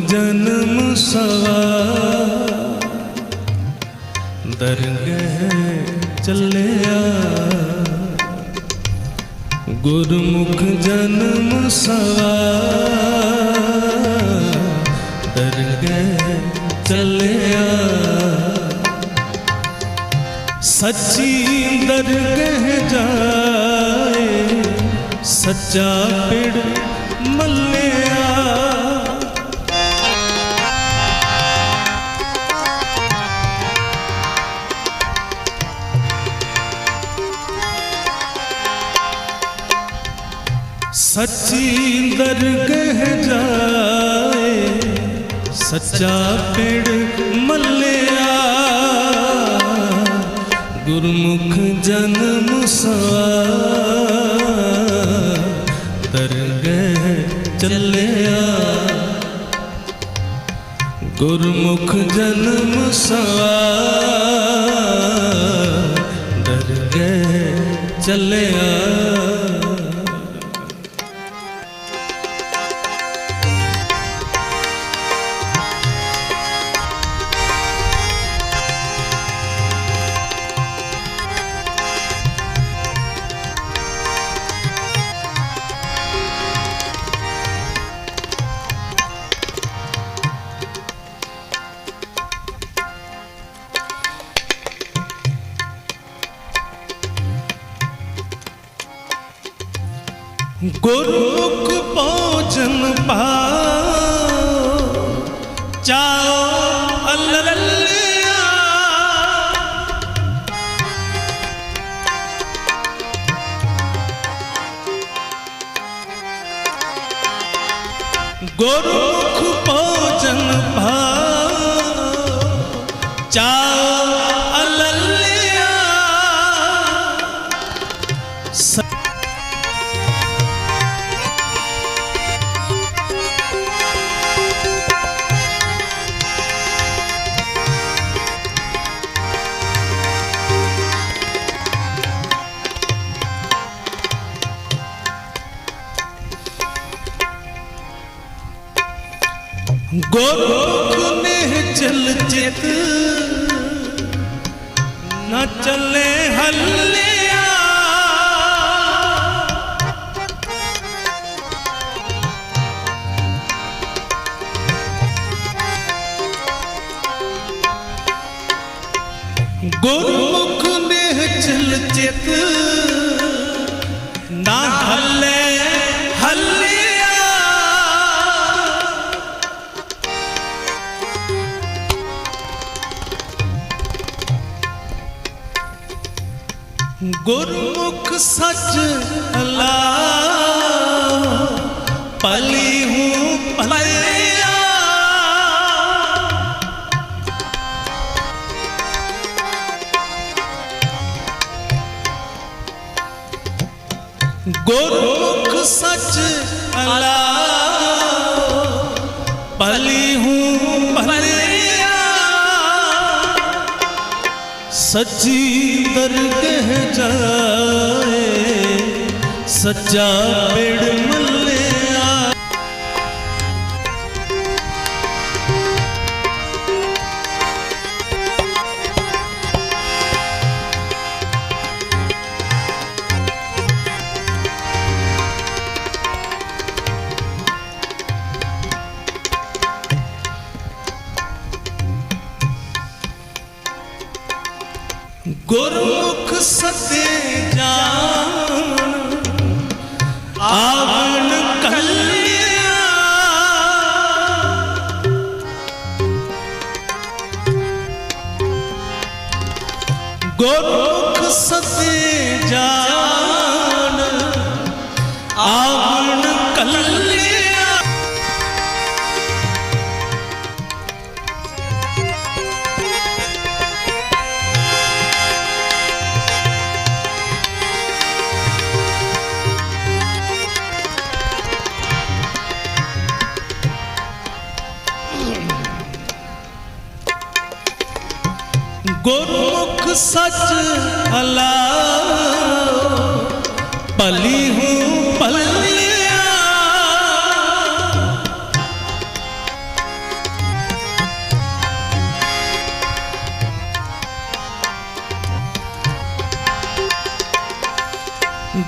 ਜਨਮ ਸਵਾ। ਦਰਗਹਿ ਚੱਲਿਆ। ਗੁਰਮੁਖ ਜਨਮ ਸਵਾ। ਦਰਗਹਿ ਚੱਲਿਆ। ਸੱਚੀ ਦਰਗਹਿ ਜਾਏ। ਸੱਚਾ ਪਿੜ ਮੱਲੇ। ਸੱਚੀ ਦਰਗਹਿ ਜਾਏ ਸੱਚਾ ਪਿੜ ਮੱਲਿਆ ਗੁਰਮੁਖ ਜਨਮ ਸਵਾ ਦਰਗਹਿ ਚੱਲਿਆ ਗੁਰਮੁਖ ਜਨਮ ਸਵਾ ਦਰਗਹਿ ਚੱਲਿਆ ਗੁਰਮੁਖ ਭੋਜਨ ਪਾਓ। ਚਾਓ ਅੱਲਲੀਆ। ਗੁਰਮੁਖ ਭੋਜਨ ਪਾਓ। ਚਾਓ ਅੱਲਲੀਆ। ਗੁਰਮੁਖ ਨੇ ਚਲ ਚਿਤ। ਨਾ ਚੱਲੇ ਹੱਲਿਆ। ਗੁਰਮੁਖ ਨੇ ਚਲ ਚਿਤ। ਗੁਰਮੁਖ ਸੱਚ ਅਲਾ ਪਲੀ ਹੂੰ ਭਲਿਆ। ਗੁਰਮੁਖ ਸੱਚ ਅਲਾ ਸੱਚੀ ਦਰਗਹਿ ਜਾਏ ਸੱਚਾ ਪਿੜ ਮੱਲਿਆ ਗੁਰਮੁਖ ਸਤੇ ਜਾਨ ਆਵਣ ਕੱਲਿਆ। ਗੁਰਮੁਖ ਸਤੇ ਜਾਨ गुरमुख सच अला पली हूँ पलिया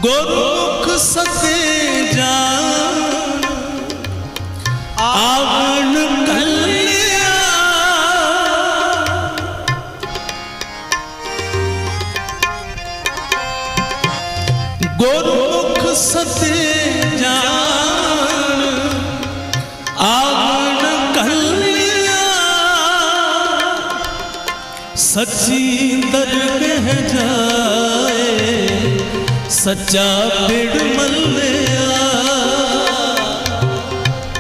गोरुख सते जा आवा ਸੱਚੀ ਦਰਗਹ ਜਾਏ, ਸੱਚਾ ਪਿੜ ਮੱਲਿਆ।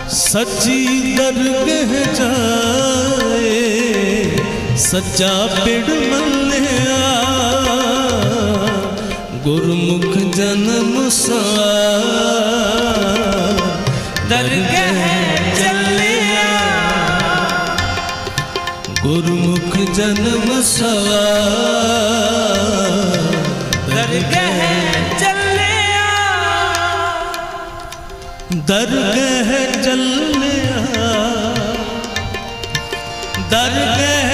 ਸੱਚੀ ਦਰਗਹ ਜਾਏ, ਸੱਚਾ ਪਿੜ ਮੱਲਿਆ। ਗੁਰਮੁਖ ਜਨਮ ਸਵਾਰ ਜਨਮ ਸਵਾਰ ਦਰਗਹ ਚੱਲਿਆ। ਦਰਗਹ ਚੱਲਿਆ। ਦਰਗਹ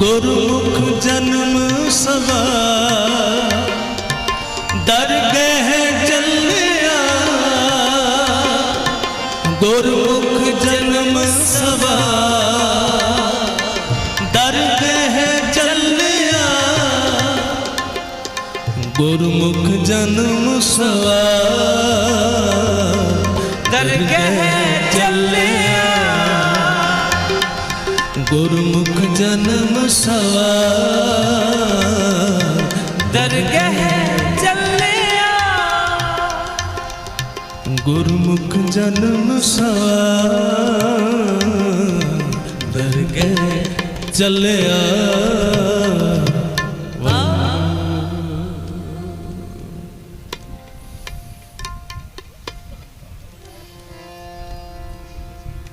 ਗੁਰਮੁਖ ਜਨਮ ਸਵਾ। ਦਰਗਹ ਚੱਲਿਆ ਗੁਰਮੁਖ ਜਨਮ ਸਵਾ। ਦਰਗਹ ਚੱਲਿਆ ਗੁਰਮੁਖ ਜਨਮ ਸਵਾ। ਦਰਗਹ ਗੁਰਮੁਖ ਜਨਮ ਸਵਾ ਦਰਗਹ ਚੱਲਿਆ। ਗੁਰਮੁਖ ਜਨਮ ਸਵਾ ਦਰਗਹਿ ਚੱਲਿਆ।